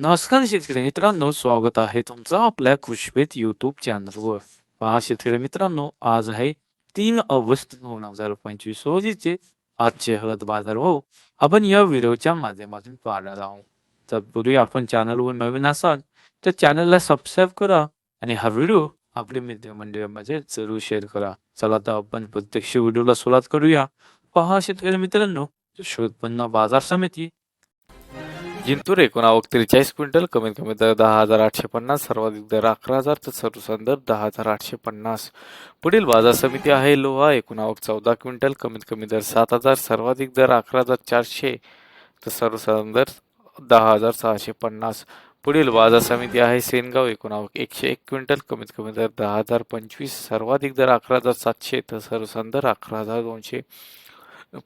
नमस्कार शेतकरी मित्रांनो स्वागत आहे तुमचं आपल्या खुशबेत युट्यूब चॅनलवर पहा शेतकरी मित्रांनो आज आहे तीन ऑगस्ट दोन हजार पंचवीस रोजीचे आजचे हळद बाजार भाव आपण या व्हिडिओच्या माध्यमातून पाहणार आहोत तत्पूर्वी आपण चॅनलवर नवीन असाल तर चॅनलला सबस्क्राईब करा आणि हा व्हिडिओ आपल्या मित्रमंडळामध्ये जरूर शेअर करा चला तर आपण प्रत्यक्ष व्हिडिओला सुरुवात करूया पहा शेतकरी मित्रांनो उत्पन्न बाजार समिती जिंतूर एकूण आवक त्रेचाळीस क्विंटल कमीत कमी दर दहा हजार आठशे पन्नास सर्वाधिक दर अकरा हजार तर सर्वसाधारण दर दहा हजार आठशे पन्नास. पुढील बाजार समिती आहे लोहा एकूण आवक चौदा क्विंटल कमीत कमी दर सात हजार सर्वाधिक दर अकरा हजार चारशे तर सर्वसाधारण दर दहा हजार सहाशे पन्नास. पुढील बाजार समिती आहे सेनगाव एकूण आवक एकशे एक क्विंटल कमीत कमी दर दहा हजार पंचवीस सर्वाधिक दर अकरा हजार सातशे तर सर्वसाधारण दर अकरा हजार दोनशे.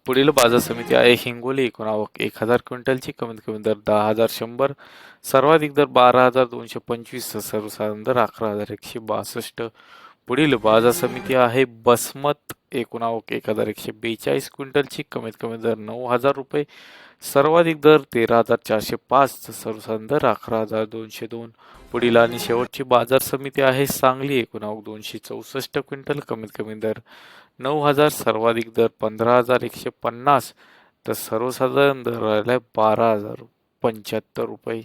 पुढील बाजार समिती आहे हिंगोली. एकूण आवक एक हजार क्विंटलची कमीत कमी दर दहा हजार शंभर सर्वाधिक दर बारा हजार दोनशे पंचवीस तर सर्वसाधारण दर अकरा हजार एकशे बासष्ट. पुढील बाजार समिती आहे बसमत. एकोणावक एक हजार एकशे बेचाळीस क्विंटलची. कमीत कमी दर नऊ हजार रुपये. सर्वाधिक दर तेरा हजार चारशे पाच. सर्वसाधारण दर अकरा हजार दोनशे दोन. पुढील आणि शेवटची बाजार समिती आहे सांगली. एकोणावक दोनशे चौसष्ट क्विंटल. कमीत कमी दर नऊ हजार. सर्वाधिक दर पंधरा हजार एकशे पन्नास. तर सर्वसाधारण दर राहिला बारा हजार पंच्याहत्तर रुपये.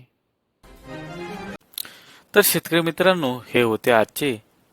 तर शेतकरी मित्रांनो हे होते आजचे